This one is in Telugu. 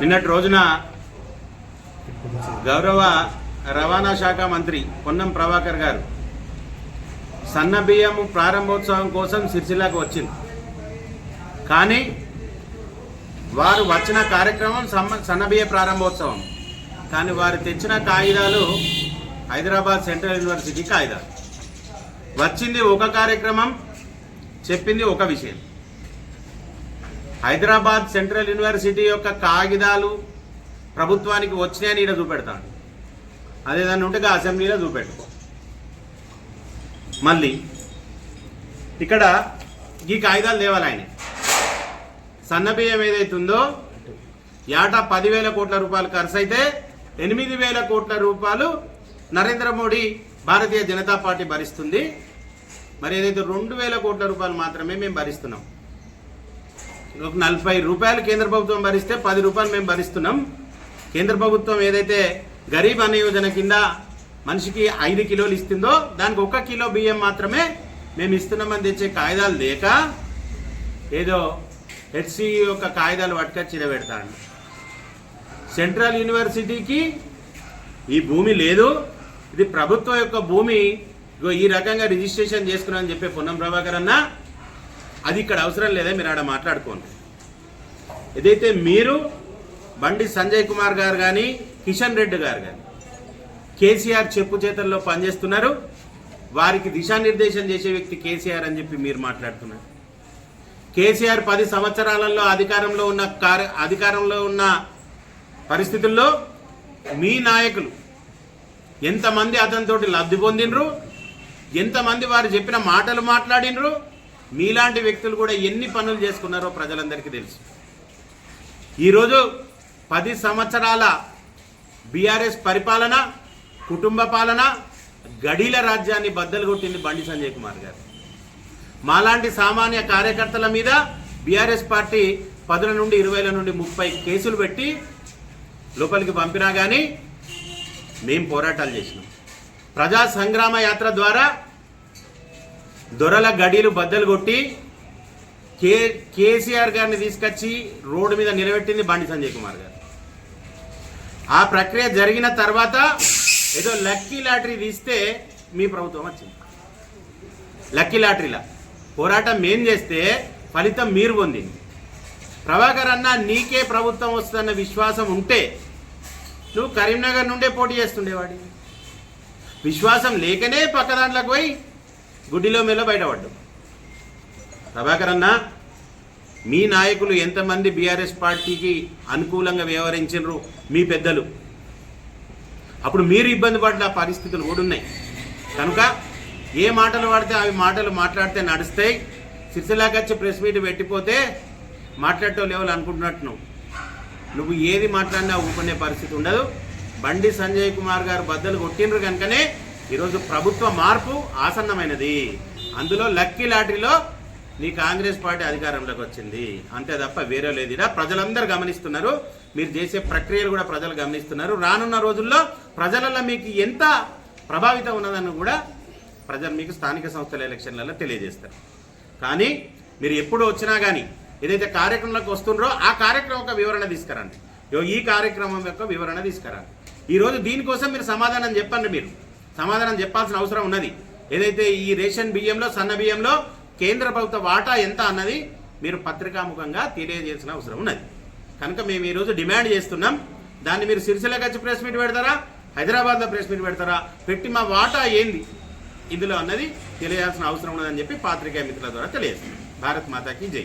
నిన్నటి రోజున గౌరవ రవాణా శాఖ మంత్రి పొన్నం ప్రభాకర్ గారు సన్న బియ్యం ప్రారంభోత్సవం కోసం సిరిసిల్లాకు వచ్చింది. కానీ వారు వచ్చిన కార్యక్రమం సన్న బియ్య ప్రారంభోత్సవం. కానీ వారు తెచ్చిన కాగితాలు హైదరాబాద్ సెంట్రల్ యూనివర్సిటీ కాగితాలు వచ్చింది ఒక కార్యక్రమం చెప్పింది ఒక విషయం. హైదరాబాద్ సెంట్రల్ యూనివర్సిటీ యొక్క కాగితాలు ప్రభుత్వానికి వచ్చినాయని ఈడ చూపెడతాను. అదేదన్నా ఉంటే అసెంబ్లీలో చూపెట్టుకో మళ్ళీ ఇక్కడ ఈ కాగితాలు తేవాలి ఆయన. సన్నబియ్యం ఏదైతుందో ఏటా పదివేల కోట్ల రూపాయలు ఖర్చు అయితే ఎనిమిది వేల కోట్ల రూపాయలు నరేంద్ర మోడీ భారతీయ జనతా పార్టీ భరిస్తుంది. మరి ఏదైతే రెండు వేల కోట్ల రూపాయలు మాత్రమే మేము భరిస్తున్నాం. ఒక నలభై రూపాయలు కేంద్ర ప్రభుత్వం భరిస్తే పది రూపాయలు మేము భరిస్తున్నాం. కేంద్ర ప్రభుత్వం ఏదైతే గరీబ్ అన్న యోజన కింద మనిషికి ఐదు కిలోలు ఇస్తుందో దానికి ఒక కిలో బియ్యం మాత్రమే మేము ఇస్తున్నామని తెచ్చే కాగితాలు లేక ఏదో హెచ్సి యొక్క కాగితాలు పట్టుకొని చిరబెడతాను సెంట్రల్ యూనివర్సిటీకి ఈ భూమి లేదు. ఇది ప్రభుత్వం యొక్క భూమి. ఈ రకంగా రిజిస్ట్రేషన్ చేసుకున్నామని చెప్పే పొన్నం ప్రభాకర్ అన్న అది ఇక్కడ అవసరం లేదా మీరు ఆడ మాట్లాడుకోండి. ఏదైతే మీరు బండి సంజయ్ కుమార్ గారు కానీ కిషన్ రెడ్డి గారు కానీ కేసీఆర్ చెప్పు చేతల్లో పనిచేస్తున్నారు వారికి దిశానిర్దేశం చేసే వ్యక్తి కేసీఆర్ అని చెప్పి మీరు మాట్లాడుతున్నారు. కేసీఆర్ పది సంవత్సరాలలో అధికారంలో ఉన్న కార్య అధికారంలో ఉన్న పరిస్థితుల్లో మీ నాయకులు ఎంతమంది అతనితోటి లబ్ధి పొందినరు ఎంతమంది వారు చెప్పిన మాటలు మాట్లాడినరు మీలాంటి వ్యక్తులు కూడా ఎన్ని పనులు చేసుకున్నారో ప్రజలందరికీ తెలుసు. ఈరోజు పది సంవత్సరాల బీఆర్ఎస్ పరిపాలన కుటుంబ పాలన గడీల రాజ్యాన్ని బద్దలు కొట్టింది బండి సంజయ్ కుమార్ గారు. మాలాంటి సామాన్య కార్యకర్తల మీద బీఆర్ఎస్ పార్టీ పదుల నుండి ఇరవైల నుండి ముప్పై కేసులు పెట్టి లోపలికి పంపినా కానీ మేము పోరాటాలు చేసినాం. ప్రజా సంగ్రామ యాత్ర ద్వారా దొరల గడీలు బద్దలు కొట్టి కే కేసీఆర్ గారిని తీసుకొచ్చి రోడ్డు మీద నిలబెట్టింది బండి సంజయ్ కుమార్ గారు. ఆ ప్రక్రియ జరిగిన తర్వాత ఏదో లక్కీ లాటరీ తీస్తే మీ ప్రభుత్వం వచ్చింది. లక్కీ లాటరీలా పోరాటం మేం చేస్తే ఫలితం మీరు పొందింది. ప్రభాకర్ అన్న నీకే ప్రభుత్వం వస్తుందన్న విశ్వాసం ఉంటే నువ్వు కరీంనగర్ నుండే పోటీ చేస్తుండేవాడి. విశ్వాసం లేకనే పక్క దాంట్లోకి పోయి గుడ్డిలో మెల్ల బయటపడ్డావు. ప్రభాకర్ అన్న మీ నాయకులు ఎంతమంది బీఆర్ఎస్ పార్టీకి అనుకూలంగా వ్యవహరించరు మీ పెద్దలు. అప్పుడు మీరు ఇబ్బంది పడ్డ పరిస్థితులు కూడా ఉన్నాయి కనుక ఏ మాటలు వాడితే అవి మాటలు మాట్లాడితే నడుస్తాయి. సిరిసిలాకి వచ్చి ప్రెస్ మీట్ పెట్టిపోతే మాట్లాడటం లేవలు అనుకుంటున్నట్టు నువ్వు ఏది మాట్లాడినా ఊపుకునే పరిస్థితి ఉండదు. బండి సంజయ్ కుమార్ గారు బద్దలు కొట్టినరు కనుకనే ఈరోజు ప్రభుత్వ మార్పు ఆసన్నమైనది. అందులో లక్కీ లాటరీలో నీ కాంగ్రెస్ పార్టీ అధికారంలోకి వచ్చింది. అంతే తప్ప వేరే లేదు ప్రజలందరూ గమనిస్తున్నారు. మీరు చేసే ప్రక్రియలు కూడా ప్రజలు గమనిస్తున్నారు. రానున్న రోజుల్లో ప్రజలలో మీకు ఎంత ప్రభావితం ఉన్నదని కూడా ప్రజలు మీకు స్థానిక సంస్థల ఎలక్షన్లలో తెలియజేస్తారు. కానీ మీరు ఎప్పుడు వచ్చినా కానీ ఏదైతే కార్యక్రమంలోకి వస్తుండ్రో ఆ కార్యక్రమం యొక్క వివరణ తీసుకురండి. ఈ కార్యక్రమం యొక్క వివరణ తీసుకురండి. ఈరోజు దీనికోసం మీరు సమాధానం చెప్పండి మీరు. సమాధానం చెప్పాల్సిన అవసరం ఉన్నది. ఏదైతే ఈ రేషన్ బియ్యంలో సన్న బియ్యంలో కేంద్ర ప్రభుత్వ వాటా ఎంత అన్నది మీరు పత్రికాముఖంగా తెలియజేసిన అవసరం ఉన్నది. కనుక మేము ఈరోజు డిమాండ్ చేస్తున్నాం. దాన్ని మీరు సిరిసిల్లకి వచ్చి ప్రెస్ మీట్ పెడతారా? హైదరాబాద్లో ప్రెస్ మీట్ పెడతారా? పెట్టి మా వాటా ఏంది? ఇందులో అన్నది తెలియాల్సిన అవసరం ఉన్నదని చెప్పి పాత్రికేయ మిత్రుల ద్వారా తెలియజేస్తుంది భారత్ మాతాకి జై.